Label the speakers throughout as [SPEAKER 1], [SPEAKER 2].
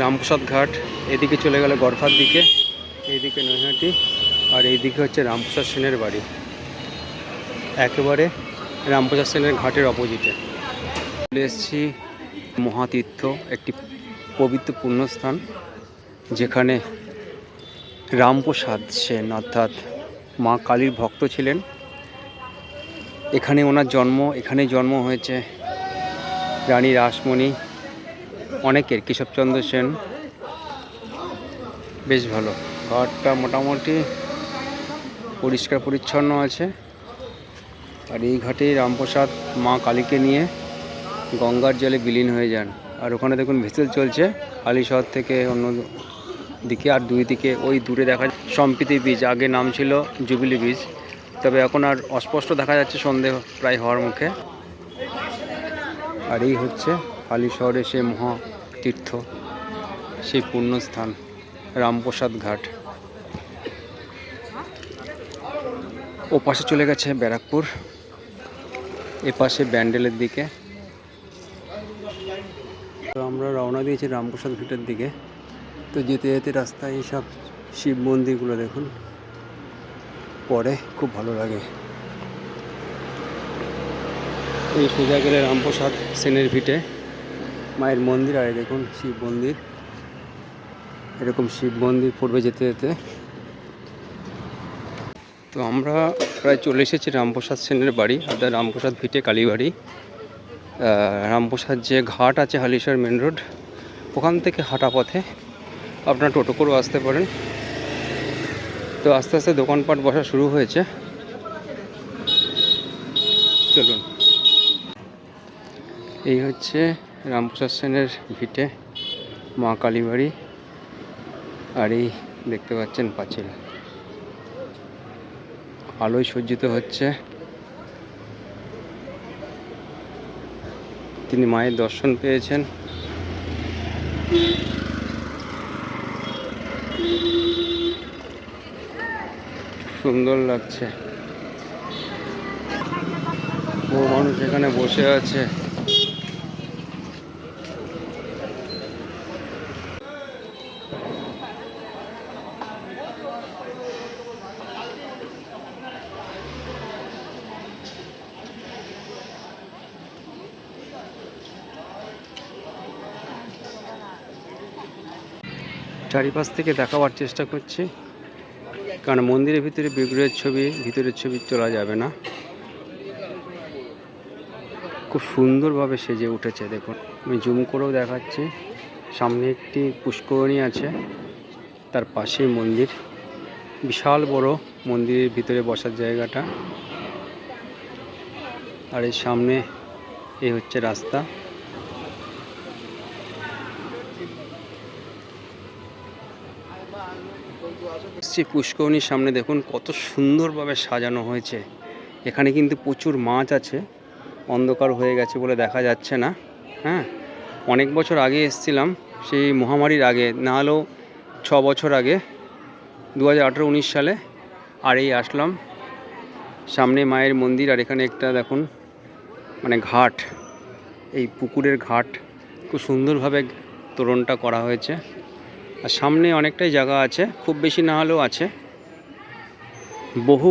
[SPEAKER 1] রামপ্রসাদ ঘাট। এদিকে চলে গেল গড়ফার দিকে, এইদিকে নৈহাটি, আর এইদিকে হচ্ছে রামপ্রসাদ সেনের বাড়ি। একেবারে রামপ্রসাদ সেনের ঘাটের অপোজিটে। চলে এসেছি মহাতীর্থ, একটি পবিত্র পুণ্যস্থান, যেখানে রামপ্রসাদ সেন অর্থাৎ মা কালীর ভক্ত ছিলেন। এখানে ওনার জন্ম, এখানেই জন্ম হয়েছে রানী রাসমণি। অনেকের কেশবচন্দ্র সেন। বেশ ভালো। ঘরটা মোটামুটি পরিষ্কার পরিচ্ছন্ন আছে। আর এই ঘাটে রামপ্রসাদ, মা কালীকে নিয়ে গঙ্গার জলে বিলীন হয়ে যান। আর ওখানে দেখুন ভেসেল চলছে। কালী শহর থেকে অন্য দিকে আর দুই দিকে, ওই দূরে দেখা সম্প্রীতি বীজ আগে নাম ছিল জুবিলি বীজ তবে এখন আর অস্পষ্ট দেখা যাচ্ছে সন্ধে প্রায় হওয়ার মুখে। আর এই হচ্ছে কালী শহরে সে মহা তীর্থ সেই পুণ্যস্থান রামপ্রসাদ ঘাট। ও পাশে চলে গেছে ব্যারাকপুর, এ পাশে ব্যান্ডেলের দিকে। তো আমরা রওনা দিয়েছি রামপ্রসাদ ঘাটের দিকে। তো যেতে যেতে রাস্তায় এইসব শিব মন্দিরগুলো দেখুন। পরে খুব ভালো লাগে। এই সোজা গেলে রামপ্রসাদ সেনের ভিটে। মায়ের মন্দির, আর দেখুন শিব মন্দির। এরকম শিব মন্দির পড়বে যেতে যেতে। তো আমরা প্রায় চলে এসেছি রামপ্রসাদ সেনের বাড়ি অর্থাৎ রামপ্রসাদ ভিটে কালীবাড়ি। রামপ্রসাদ যে ঘাট আছে হালিশহর মেন রোড, ওখান থেকে হাঁটা পথে আপনারা টোটো করেও আসতে পারেন। তো আস্তে আস্তে দোকানপাট বসা শুরু হয়েছে। চলুন। এই হচ্ছে রামপ্রসাদ সেনের ভিটে মা কালীবাড়ি আর এই দেখতে পাচ্ছেন পাঁচিল। আলোয় সজ্জিত হচ্ছে। তিনি মায়ের দর্শন পেয়েছেন। সুন্দর লাগছে। বহু মানুষ এখানে বসে আছে। চারিপাশ থেকে দেখাবার চেষ্টা করছি। কারণ মন্দিরের ভিতরে বিগ্রহের ছবি, ভিতরের ছবি তোলা যাবে না। খুব সুন্দরভাবে সেজে উঠেছে, দেখুন। আমি জুম করেও দেখাচ্ছি। সামনে একটি পুষ্করণী আছে, তার পাশেই মন্দির। বিশাল বড় মন্দিরের ভিতরে বসার জায়গাটা। আর এই সামনে এই হচ্ছে রাস্তা। শ্রী পুষ্করণীর সামনে দেখুন কত সুন্দরভাবে সাজানো হয়েছে। এখানে কিন্তু প্রচুর মাছ আছে। অন্ধকার হয়ে গেছে বলে দেখা যাচ্ছে না। হ্যাঁ অনেক বছর আগে এসেছিলাম, সেই মহামারীর আগে, না হলেও ছ বছর আগে দু হাজার সালে, আর এই আসলাম। সামনে মায়ের মন্দির, আর এখানে একটা দেখুন মানে ঘাট। এই পুকুরের ঘাট। খুব সুন্দরভাবে তোরণটা করা হয়েছে। আর সামনে অনেকটাই জায়গা আছে, খুব বেশি না হলেও আছে। বহু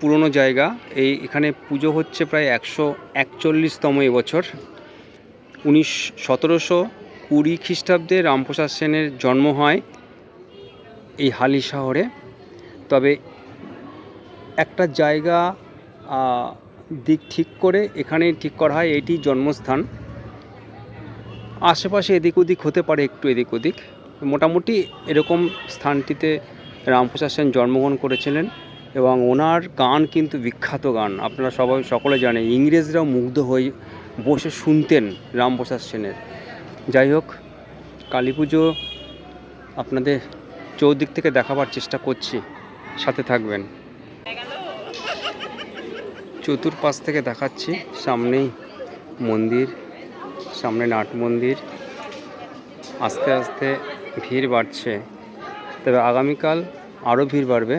[SPEAKER 1] পুরনো জায়গা, এই এখানে পুজো হচ্ছে প্রায় একশো একচল্লিশতম এবছর। উনিশ সতেরোশো কুড়ি খ্রিস্টাব্দে রামপ্রসাদ সেনের জন্ম হয় এই হালি শহরে। তবে একটা জায়গা দিক ঠিক করে এখানে ঠিক করা হয়, এটি জন্মস্থান। আশেপাশে এদিক ওদিক হতে পারে একটু এদিক ওদিক। মোটামুটি এরকম স্থানটিতে রামপ্রসাদ সেন জন্মগ্রহণ করেছিলেন এবং ওনার গান কিন্তু বিখ্যাত গান। আপনারা সবাই, সকলে জানেন ইংরেজরাও মুগ্ধ হয়ে বসে শুনতেন রামপ্রসাদ সেনের। যাই হোক, কালী পুজো আপনাদের চৌদিক থেকে দেখাবার চেষ্টা করছি। সাথে থাকবেন। চতুর্পাশ থেকে দেখাচ্ছি, সামনেই মন্দির, সামনে নাট মন্দির। আস্তে আস্তে ভিড় বাড়ছে। তবে আগামীকাল আরও ভিড় বাড়বে।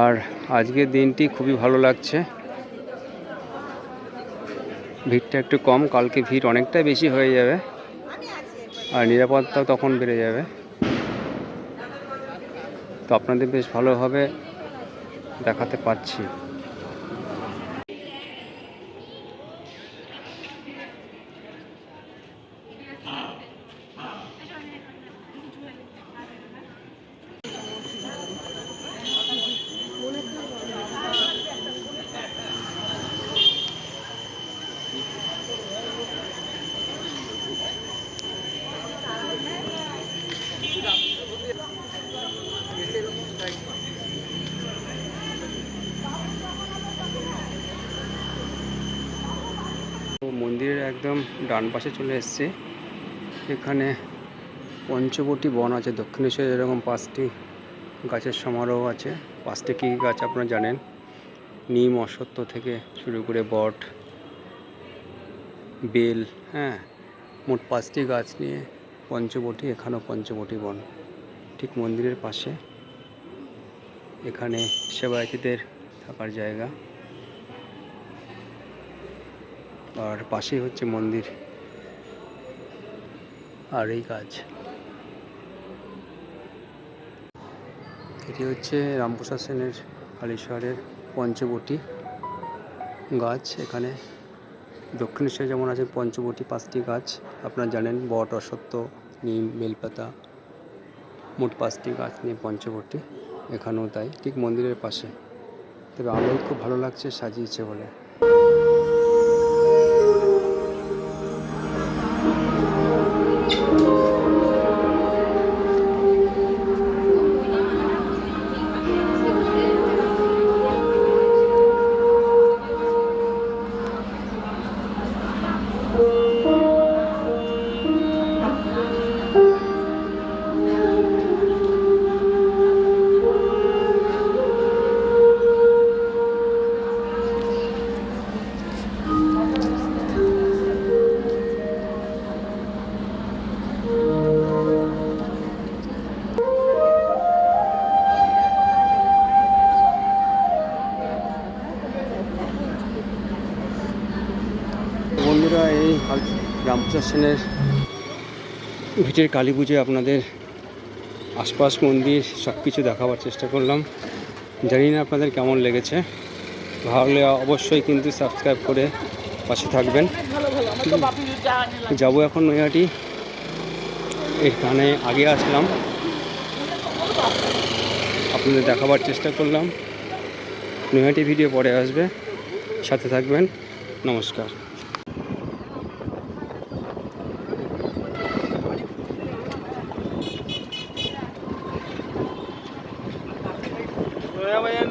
[SPEAKER 1] আর আজকের দিনটি খুবই ভালো লাগছে। ভিড়টা একটু কম, কালকে ভিড় অনেকটাই বেশি হয়ে যাবে। আর নিরাপত্তাও তখন বেড়ে যাবে। তো আপনাদের বেশ ভালোভাবে দেখাতে পারছি তো মন্দিরের একদম ডান পাশে চলে এসেছি। এখানে পঞ্চবটি বন আছে। দক্ষিণেশ্বরে এরকম পাঁচটি গাছের সমারোহ আছে। পাঁচটি কী গাছ আপনারা জানেন? নিম, অশ্বত্থ থেকে শুরু করে বট, বেল হ্যাঁ মোট পাঁচটি গাছ নিয়ে পঞ্চবটি, এখানেও পঞ্চবটি বন। ঠিক মন্দিরের পাশে এখানে সেবায়তীদের থাকার জায়গা। আর পাশেই হচ্ছে মন্দির। আর এই কাজ এটি হচ্ছে রামপ্রসাদ সেনের হালিশহরের পঞ্চবটি গাছ। এখানে দক্ষিণেশ্বরে যেমন আছে পঞ্চবটি, পাঁচটি গাছ। আপনারা জানেন বট অসত্য নিম, বেলপাতা মোট পাঁচটি গাছ নিয়ে পঞ্চবটি। এখানেও তাই, ঠিক মন্দিরের পাশে। তবে আমার খুব ভালো লাগছে, সাজিয়েছে বলে। বন্ধুরা, এই রামপ্রসাদ সেনের ভিটের কালী পুজোয় আপনাদের আশপাশ মন্দির সব কিছু দেখাবার চেষ্টা করলাম। জানি না আপনাদের কেমন লেগেছে। ভালো অবশ্যই কিন্তু সাবস্ক্রাইব করে পাশে থাকবেন। যাব এখন নৈহাটি। এখানে আগে আসলাম। আপনাদের দেখাবার চেষ্টা করলাম। নৈহাটি ভিডিও পরে আসবে। সাথে থাকবেন। নমস্কার।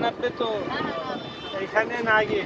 [SPEAKER 2] নামবে তো এখানে না গিয়ে